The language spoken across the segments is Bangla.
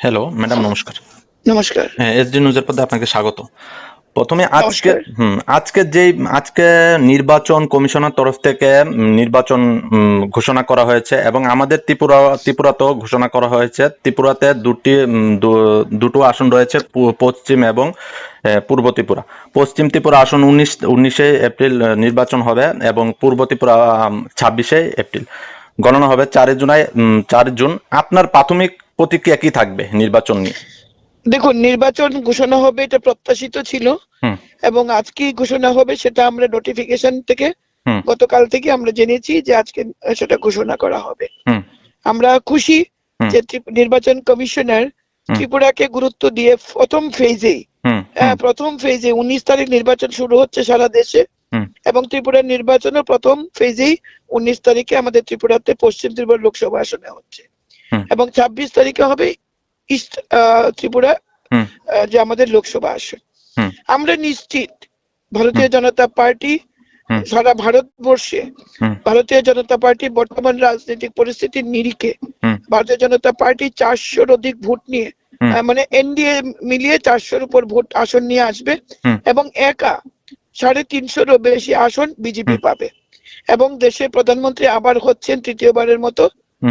হ্যালো ম্যাডাম নমস্কার। নমস্কার। হ্যাঁ এসডি নিউজের পদে আপনাকে স্বাগত। প্রথমে আজকে হুম আজকে যেই আজকে নির্বাচন কমিশনের তরফ থেকে নির্বাচন ঘোষণা করা হয়েছে এবং আমাদের ত্রিপুরা ত্রিপুরাতেও ঘোষণা করা হয়েছে। ত্রিপুরাতে দুটি দুটো আসন রয়েছে পশ্চিম এবং পূর্ব ত্রিপুরা। পশ্চিম ত্রিপুরা আসন উনিশ উনিশে এপ্রিল নির্বাচন হবে এবং পূর্ব ত্রিপুরা ছাব্বিশে এপ্রিল। গণনা হবে চারই জুলাই চার জুন। আপনার প্রাথমিক প্রতিক্রিয়া কি থাকবে নির্বাচন নিয়ে? দেখুন নির্বাচন ঘোষণা হবে এটা প্রত্যাশিত ছিল। এবং আজকে ঘোষণা হবে সেটা আমরা নোটিফিকেশন থেকে গতকাল থেকে আমরা জেনেছি যে আজকে সেটা ঘোষণা করা হবে। আমরা খুশি যে নির্বাচন কমিশনার। ত্রিপুরাকে গুরুত্ব দিয়ে প্রথম ফেজেই হুম। প্রথম ফেজে উনিশ তারিখ নির্বাচন শুরু হচ্ছে সারা দেশে। এবং ত্রিপুরার নির্বাচনের প্রথম ফেজেই উনিশ তারিখে আমাদের ত্রিপুরাতে পশ্চিম ত্রিপুরা লোকসভা আসনে হচ্ছে। এবং ছাব্বিশ তারিখে হবে ইস্ট ত্রিপুরা যে আমাদের লোকসভা আসন। আমরা নিশ্চিত ভারতীয় জনতা পার্টি সারা ভারতবর্ষে ভারতীয় জনতা পার্টি বর্তমান রাজনৈতিক পরিস্থিতির নিরিখে ভারতীয় জনতা পার্টি চারশোর অধিক ভোট নিয়ে মানে এনডিএ মিলিয়ে চারশোর উপর ভোট আসন নিয়ে আসবে এবং একা সাড়ে তিনশোরও বেশি আসন বিজেপি পাবে। এবং দেশের প্রধানমন্ত্রী আবার হচ্ছেন তৃতীয়বারের মতো।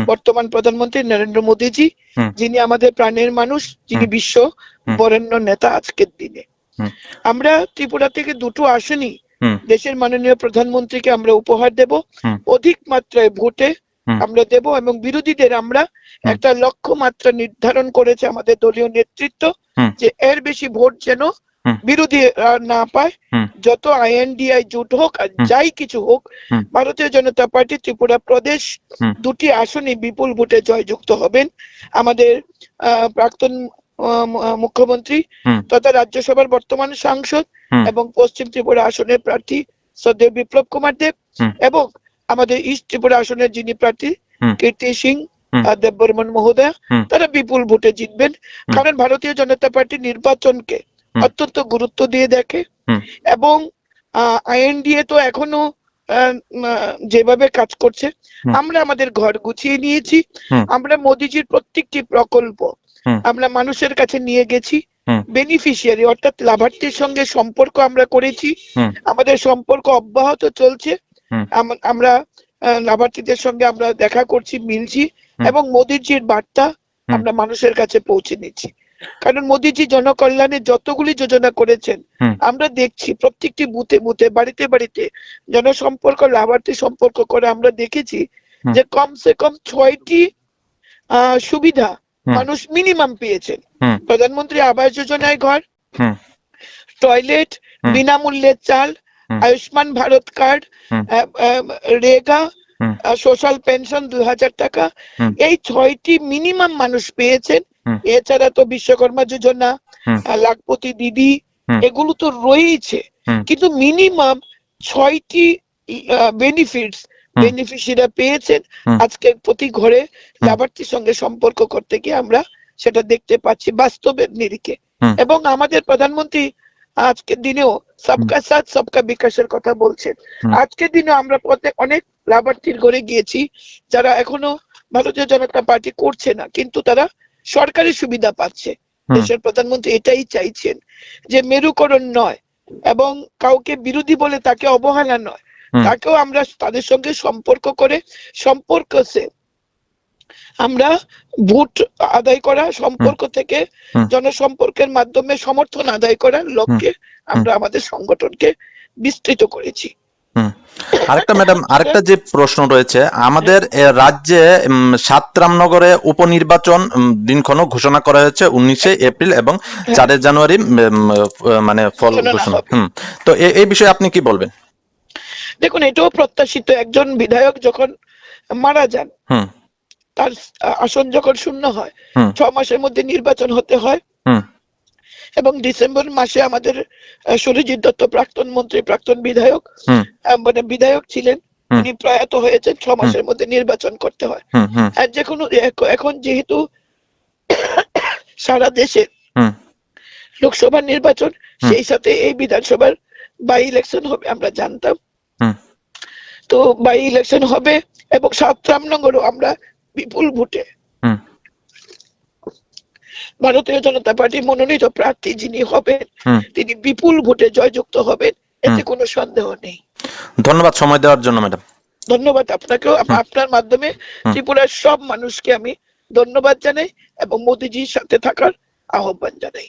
বর্তমান প্রধানমন্ত্রী নরেন্দ্র মোদীজি যিনি আমাদের প্রাণের মানুষ যিনি বিশ্ব বরেণ্য নেতা আজকের দিনে। আমরা ত্রিপুরা থেকে দুটো আসনই হুম। দেশের মাননীয় প্রধানমন্ত্রীকে আমরা উপহার দেব। অধিক মাত্রায় ভোটে আমরা দেব এবং বিরোধীদের আমরা একটা লক্ষ্যমাত্রা নির্ধারণ করেছে আমাদের দলীয় নেতৃত্ব যে এর বেশি ভোট যেন বিরোধী না পায়। যত আইএনডিআই জোট হোক আর যাই কিছু হোক ভারতীয় জনতা পার্টি ত্রিপুরা প্রদেশ দুটি আসনে বিপুল ভোটে জয়যুক্ত হবেন। আমাদের প্রাক্তন মুখ্যমন্ত্রী তথা রাজ্যসভার বর্তমান সাংসদ এবং পশ্চিম ত্রিপুরা আসনের প্রার্থী শ্রদ্ধেয় বিপ্লব কুমার দেব এবং আমাদের ইস্ট ত্রিপুরা আসনের যিনি প্রার্থী কীর্তি সিং দেববর্মন মহোদয়া তারা বিপুল ভোটে জিতবেন। কারণ ভারতীয় জনতা পার্টি নির্বাচনকে অত্যন্ত গুরুত্ব দিয়ে দেখে। এবং আইএনডিএ তো এখনও যেভাবে কাজ করছে আমরা আমাদের ঘর গুছিয়ে নিয়েছি আমরা মোদিজির প্রত্যেকটি প্রকল্প আমরা মানুষের কাছে নিয়ে গেছি বেনিফিশিয়ারি অর্থাৎ লাভার্থীর সঙ্গে সম্পর্ক আমরা করেছি আমাদের সম্পর্ক অব্যাহত চলছে আমরা লাভার্থীদের সঙ্গে আমরা দেখা করছি মিলছি এবং মোদিজির বার্তা আমরা মানুষের কাছে পৌঁছে নিচ্ছি কারণ মোদিজি জনকল্যাণে যতগুলি যোজনা করেছেন আমরা দেখছি প্রত্যেকটি বুথে বুথে বাড়িতে বাড়িতে জনসম্পর্ক লাভার্থী সম্পর্ক করে আমরা দেখেছি যে কমসে কম ছয়টি সুবিধা মানুষ মিনিমাম পেয়েছেন। প্রধানমন্ত্রী আবাস যোজনায় ঘর টয়লেট বিনামূল্যে চাল Ayushman Bharat card REGA social pension দুই হাজার টাকা। এই ছয়টি মিনিমাম মানুষ পেয়েছেন। এছাড়া তো বিশ্বকর্মা যোজনা লাখপতি দিদি এগুলো তো রয়েছে কিন্তু মিনিমাম ছয়টি বেনিফিটস বেনিফিশিয়ারিরা পেয়েছেন আজকে প্রতি ঘরে লাভার্থীর সঙ্গে সম্পর্ক করতে গিয়ে আমরা সেটা দেখতে পাচ্ছি বাস্তবের নিরিখে। এবং আমাদের প্রধানমন্ত্রী আজকের দিনেও সবকা সাথ সবকা বিকাশের কথা বলছেন। আজকের দিনে আমরা পথে অনেক লাভার্থীর ঘরে গিয়েছি যারা এখনও ভারতীয় জনতা পার্টি করছে না কিন্তু তারা সরকারি সুবিধা পাচ্ছে। দেশের প্রধানমন্ত্রী এটাই চাইছেন যে মেরুকরণ নয় এবং কাউকে বিরোধী বলে তাকে অবহেলা নয়। তাকেও আমরা তাদের সঙ্গে সম্পর্ক করে সম্পর্ক সে আমরা ভোট আদায় করা সম্পর্ক থেকে জনসম্পর্কের মাধ্যমে সমর্থন আদায় করার লক্ষ্যে আমরা আমাদের সংগঠনকে বিস্তৃত করেছি। আরেকটা ম্যাডাম আরেকটা যে প্রশ্ন রয়েছে আমাদের রাজ্যে সাতরামনগরে উপনির্বাচন দিনক্ষণ ঘোষণা করা হয়েছে উনিশে এপ্রিল এবং চারে জানুয়ারি মানে ফল ঘোষণা হুম। তো এই বিষয়ে আপনি কি বলবেন? দেখুন এটাও প্রত্যাশিত। একজন বিধায়ক যখন মারা যান হুম। তার আসন যখন শূন্য হয় ছ মাসের মধ্যে নির্বাচন হতে হয়। এবং ডিসেম্বর মাসে আমাদের সুরজিৎ দত্ত প্রাক্তন মন্ত্রী প্রাক্তন বিধায়ক মানে বিধায়ক ছিলেন উনি প্রয়াত হয়েছেন ছ মাসের মধ্যে নির্বাচন করতে হয়। আর যে কোনো এখন যেহেতু সারা দেশে লোকসভা নির্বাচন সেই সাথে এই বিধানসভার বাই ইলেকশন হবে আমরা জানতাম। তো বাই ইলেকশন হবে এবং সাত রামনগরও আমরা বিপুল ভোটে ভারতীয় জনতা পার্টির মনোনীত প্রার্থী যিনি হবেন তিনি বিপুল ভোটে জয়যুক্ত হবেন এতে কোনো সন্দেহ নেই। ধন্যবাদ সময় দেওয়ার জন্য ম্যাডাম। ধন্যবাদ আপনাকেও। আপনার মাধ্যমে ত্রিপুরার সব মানুষকে আমি ধন্যবাদ জানাই এবং মোদিজির সাথে থাকার আহ্বান জানাই।